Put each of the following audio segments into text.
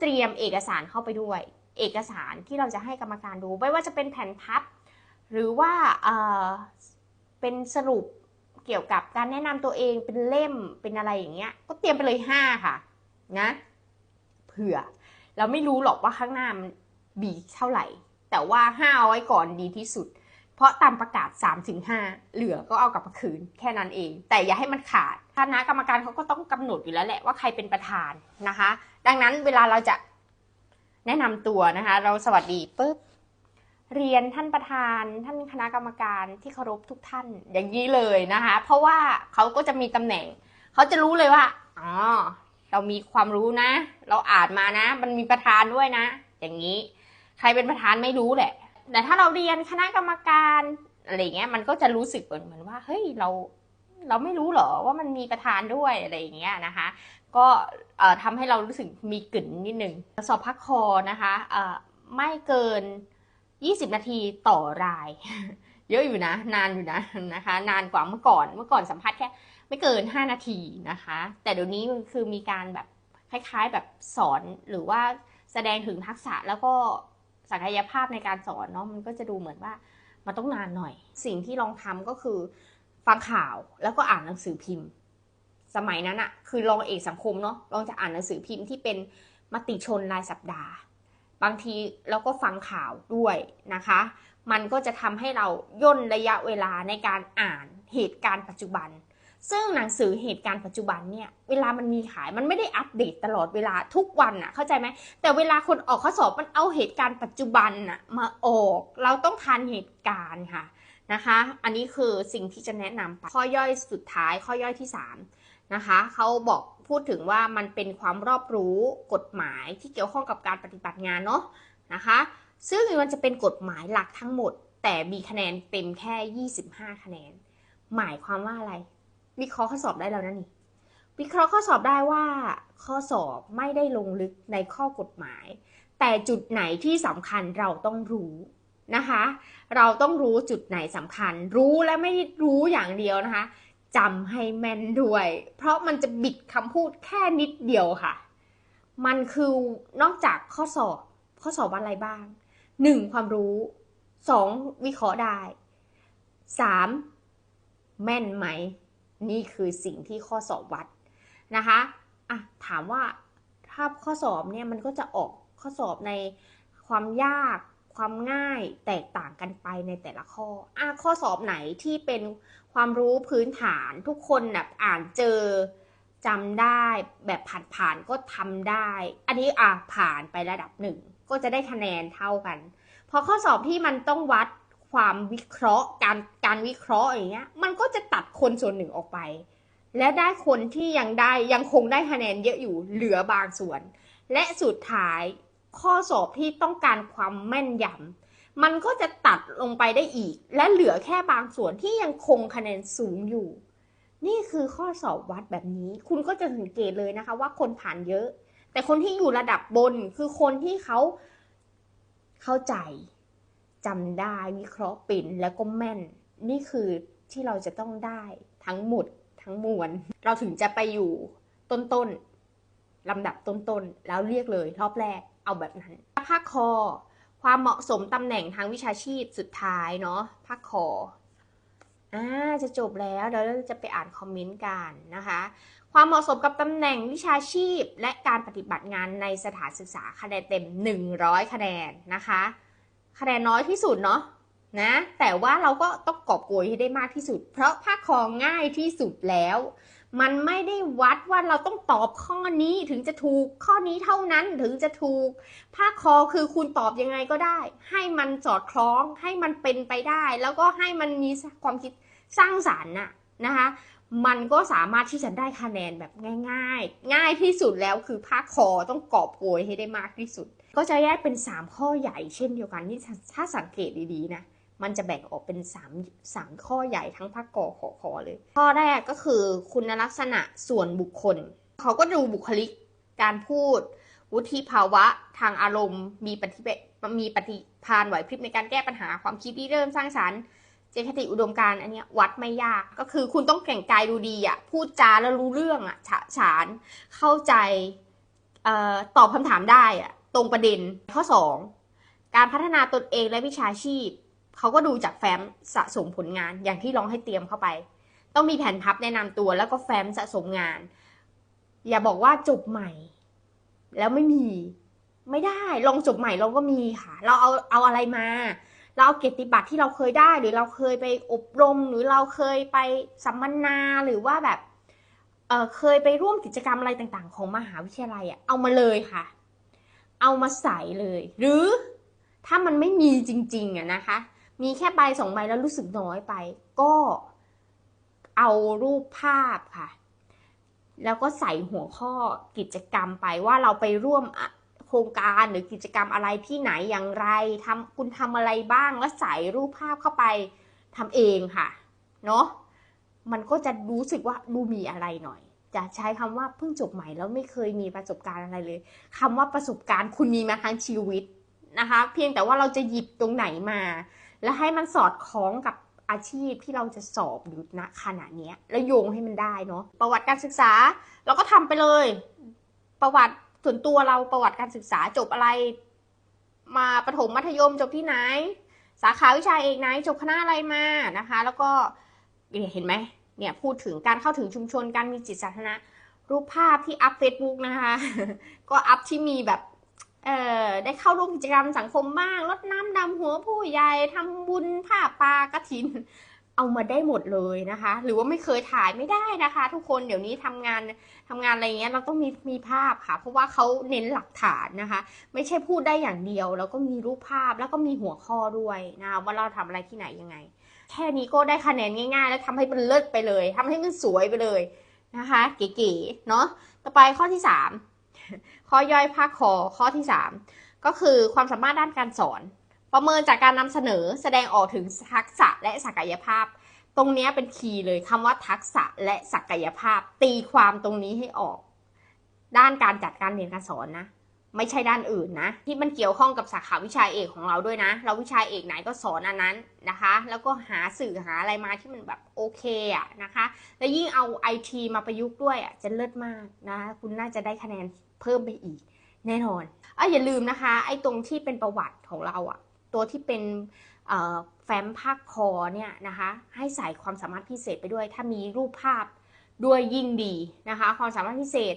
เตรียมเอกสารเข้าไปด้วย เอกสารที่เราจะให้กรรมการดูไม่ว่าจะเป็นแผ่นพับ หรือว่าเป็นสรุปเกี่ยวกับการแนะนำตัวเองเป็นเล่มเป็นอะไรอย่างเงี้ย ก็เตรียมไปเลยห้าค่ะนะเผื่อ เราไม่รู้หรอกว่าข้างหน้ามันบีเท่าไหร่ แต่ว่าห้าเอาไว้ก่อนดีที่สุด เพราะตามประกาศ3-5เหลือก็เอากลับมาคืนแค่นั้นเอง แต่อย่าให้มันขาดคณะกรรมการเขาก็ต้องกำหนดอยู่แล้วแหละว่าใครเป็นประธานนะคะ ดังนั้นเวลาเราจะแนะนำตัวนะคะ เราสวัสดีปุ๊บเรียนท่านประธาน ท่านคณะกรรมการที่เคารพทุกท่านอย่างนี้เลยนะคะ เพราะว่าเขาก็จะมีตำแหน่ง เขาจะรู้เลยว่าอ๋อเรามีความรู้นะ เราอ่านมานะ มันมีประธานด้วยนะ อย่างนี้ ใครเป็นประธานไม่รู้แหละ แต่ถ้าเราเรียนคณะกรรมการอะไรเงี้ยมันก็จะรู้สึกเหมือนเหมือนว่าเฮ้ยเราเราไม่รู้เหรอว่ามันมีประธานด้วยอะไรอย่างเงี้ยนะคะ ก็ทำให้เรารู้สึกมีกลิ่นนิดนึงสอบพักคอนะคะไม่เกิน 20 นาทีต่อราย เยอะอยู่นะ นานอยู่นะนะคะ นานกว่าเมื่อก่อนเมื่อก่อนสัมภาษณ์แค่ไม่เกิน 5 นาทีนะคะ แต่เดี๋ยวนี้คือมีการแบบคล้ายๆแบบสอนหรือว่าแสดงถึงทักษะแล้วก็ศักยภาพในการสอนเนาะมันก็จะดูเหมือนว่ามันต้องนานหน่อย สิ่งที่ลองทำก็คือฟังข่าวแล้วก็อ่านหนังสือพิมพ์ สมัยนั้นอะคือลองเอกสังคมเนาะลองจะอ่านหนังสือพิมพ์ที่เป็นมติชนรายสัปดาห์ บางทีเราก็ฟังข่าวด้วยนะคะ มันก็จะทำให้เราย่นระยะเวลาในการอ่านเหตุการณ์ปัจจุบัน ซึ่งหนังสือเหตุการณ์ปัจจุบันเนี่ยเวลามันมีขายมันไม่ได้อัปเดตตลอดเวลาทุกวันอะเข้าใจไหมแต่เวลาคนออกข้อสอบมันเอาเหตุการณ์ปัจจุบันอะมาออก เราต้องทันเหตุการณ์ค่ะนะคะ อันนี้คือสิ่งที่จะแนะนำไปข้อย่อยสุดท้ายข้อย่อยที่สาม นะคะเขาบอกพูดถึงว่ามันเป็นความรอบรู้กฎหมายที่เกี่ยวข้องกับการปฏิบัติงานเนาะนะคะ ซึ่งมันจะเป็นกฎหมายหลักทั้งหมด แต่มีคะแนนเต็มแค่ 25 คะแนน หมายความว่าอะไร วิเคราะห์ข้อสอบได้แล้วนะนี่วิเคราะห์ข้อสอบได้ว่า ข้อสอบไม่ได้ลงลึกในข้อกฎหมาย แต่จุดไหนที่สำคัญเราต้องรู้นะคะ เราต้องรู้จุดไหนสำคัญ รู้และไม่รู้อย่างเดียวนะคะ จำให้แม่นด้วย เพราะมันจะบิดคำพูดแค่นิดเดียวค่ะ มันคือนอกจากข้อสอบ ข้อสอบอะไรบ้างหนึ่งความรู้สองวิเคราะห์ได้สามแม่นไหม นี่คือสิ่งที่ข้อสอบวัดนะคะอะถามว่าถ้าข้อสอบเนี่ยมันก็จะออกข้อสอบในความยาก ความง่ายแตกต่างกันไปในแต่ละข้ออะข้อสอบไหนที่เป็นความรู้พื้นฐานทุกคนแบบอ่านเจอจำได้แบบผ่านๆก็ทำได้ อันนี้อะผ่านไประดับหนึ่งก็จะได้คะแนนเท่ากันพอข้อสอบที่มันต้องวัดความวิเคราะห์การการวิเคราะห์อย่างเงี้ย มันก็จะตัดคนส่วนหนึ่งออกไป และได้คนที่ยังได้ยังคงได้คะแนนเยอะอยู่เหลือบางส่วน และสุดท้าย ข้อสอบที่ต้องการความแม่นยำมันก็จะตัดลงไปได้อีก และเหลือแค่บางส่วนที่ยังคงคะแนนสูงอยู่ นี่คือข้อสอบวัดแบบนี้ คุณก็จะสังเกตเลยนะคะ ว่าคนผ่านเยอะ แต่คนที่อยู่ระดับบนคือคนที่เขาเข้าใจจำได้วิเคราะห์เป็นแล้วก็แม่น นี่คือที่เราจะต้องได้ทั้งหมดทั้งมวล เราถึงจะไปอยู่ต้นๆลำดับต้นๆ แล้วเรียกเลยรอบแรก เอาแบบนั้นภาคคอ ความเหมาะสมตำแหน่งทางวิชาชีพสุดท้ายเนาะภาคคออ่าจะจบแล้วเดี๋ยวเราจะไปอ่านคอมเมนต์กันนะคะ ความเหมาะสมกับตำแหน่งวิชาชีพ และการปฏิบัติงานในสถานศึกษาคะแนนเต็ม 100 คะแนนนะคะ คะแนนน้อยที่สุดเนาะนะแต่ว่าเราก็ต้องกอบโกยให้ได้มากที่สุด เพราะภาคคอง่ายที่สุดแล้ว มันไม่ได้วัดว่าเราต้องตอบข้อนี้ถึงจะถูกข้อนี้เท่านั้นถึงจะถูก ภาคคอคือคุณตอบยังไงก็ได้ ให้มันสอดคล้องให้มันเป็นไปได้ แล้วก็ให้มันมีความคิดสร้างสารรค์น่ะนะคะมันก็สามารถที่จะได้คะแนนแบบง่าย ๆ ง่ายที่สุดแล้วคือภาคคอต้องกอบโกยให้ได้มากที่สุด ก็จะแยกเป็น 3 ข้อใหญ่เช่นเดียวกันนี่ถ้าสังเกตดีๆนะ มันจะแบ่งออกเป็น 3 3 ข้อใหญ่ทั้งภาคกอขอคอเลย ข้อแรกก็คือคุณลักษณะส่วนบุคคล เขาก็ดูบุคลิกการพูด วุฒิภาวะทางอารมณ์ มีปฏิมีปฏิภาณไหวพริบในการแก้ปัญหาความคิดที่เริ่มสร้างสรรค์เจตคติอุดมการอันเนี้ยวัดไม่ยากก็คือคุณต้องแข่งกายดูดีอะพูดจาแล้วรู้เรื่องอะฉะฉานเข้าใจออตอบคำถามได้อะตรงประเด็นข้อ 2 การพัฒนาตนเองและวิชาชีพ เขาก็ดูจากแฟ้มสะสมผลงานอย่างที่ลองให้เตรียมเข้าไป ต้องมีแผนพับแนะนำตัวแล้วก็แฟ้มสะสมงาน อย่าบอกว่าจบใหม่ แล้วไม่มี ไม่ได้ลองจบใหม่เราก็มีค่ะ เราเอาเอาอะไรมา เราเอาเกียรติบัตรที่เราเคยได้ หรือเราเคยไปอบรม หรือเราเคยไปสัมมนาหรือว่าแบบเออเคยไปร่วมกิจกรรมอะไรต่างๆ ของมหาวิทยาลัยอะเอามาเลยค่ะ เอามาใส่เลย หรือถ้ามันไม่มีจริงๆอะนะคะ มีแค่ใบสองใบแล้วรู้สึกน้อยไป ก็เอารูปภาพค่ะ แล้วก็ใส่หัวข้อกิจกรรมไปว่าเราไปร่วมโครงการหรือกิจกรรมอะไรที่ไหนอย่างไรทำคุณทำอะไรบ้างแล้วใส่รูปภาพเข้าไปทำเองค่ะเนาะมันก็จะรู้สึกว่าดูมีอะไรหน่อย จะใช้คำว่าเพิ่งจบใหม่แล้วไม่เคยมีประสบการณ์อะไรเลยคำว่าประสบการณ์คุณมีมาทั้งชีวิตนะคะ เพียงแต่ว่าเราจะหยิบตรงไหนมา และให้มันสอดคล้องกับอาชีพที่เราจะสอบอยู่ณขณะนี้แล้วโยงให้มันได้เนาะประวัติการศึกษาเราก็ทำไปเลย ประวัติส่วนตัวเราประวัติการศึกษาจบอะไร มาประถมมัธยมจบที่ไหน สาขาวิชาเอกไหนจบคณะอะไรมานะคะ แล้วก็เห็นไหมเนี่ยพูดถึงการเข้าถึงชุมชนการมีจิตสาธารณะรูปภาพที่อัพเฟซบุ๊กนะคะ ก็อัพที่มีแบบ เอ่อได้เข้าร่วมกิจกรรมสังคมบ้างรดน้ำดำหัวผู้ใหญ่ทำบุญผ้าปลากระถิน เอามาได้หมดเลยนะคะ หรือว่าไม่เคยถ่ายไม่ได้นะคะ ทุกคนเดี๋ยวนี้ทำงานทำงานอะไรเงี้ยเราต้องมีมีภาพค่ะ เพราะว่าเขาเน้นหลักฐานนะคะ ไม่ใช่พูดได้อย่างเดียว แล้วก็มีรูปภาพแล้วก็มีหัวข้อด้วยนะคะว่าเราทำอะไรที่ไหนยังไง แค่นี้ก็ได้คะแนนง่าย ๆ แล้วทำให้มันเลิศไปเลยทำให้มันสวยไปเลยนะคะ เก๋ๆเนาะต่อไปข้อที่สาม ข้อย่อยภาคคอข้อที่สามก็คือความสามารถด้านการสอน ประเมินจากการนำเสนอแสดงออกถึงทักษะและศักยภาพ ตรงนี้เป็นคีย์เลยคำว่าทักษะและศักยภาพ ตีความตรงนี้ให้ออก ด้านการจัดการเรียนการสอนนะ ไม่ใช่ด้านอื่นนะ ที่มันเกี่ยวข้องกับสาขาวิชาเอกของเราด้วยนะ เราวิชาเอกไหนก็สอนอันนั้นนะคะ แล้วก็หาสื่อหาอะไรมาที่มันแบบโอเคอะนะคะ แล้วยิ่งเอาไอทีมาประยุกต์ด้วยอะจะเลิศมากนะคุณน่าจะได้คะแนนเพิ่มไปอีก แน่นอนอะอย่าลืมนะคะ ไอ้ตรงที่เป็นประวัติของเราอะตัวที่เป็นแฟ้มภาคคอเนี่ยนะคะ ให้ใส่ความสามารถพิเศษไปด้วย ถ้ามีรูปภาพด้วยยิ่งดีนะคะ ความสามารถพิเศษ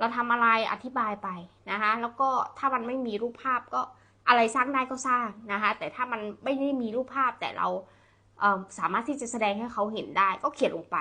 เราทำอะไรอธิบายไปนะคะ แล้วก็ถ้ามันไม่มีรูปภาพก็อะไรสร้างได้ก็สร้างนะคะ แต่ถ้ามันไม่ได้มีรูปภาพแต่เราเสามารถที่จะแสดงให้เขาเห็นได้ก็เขียนลงไป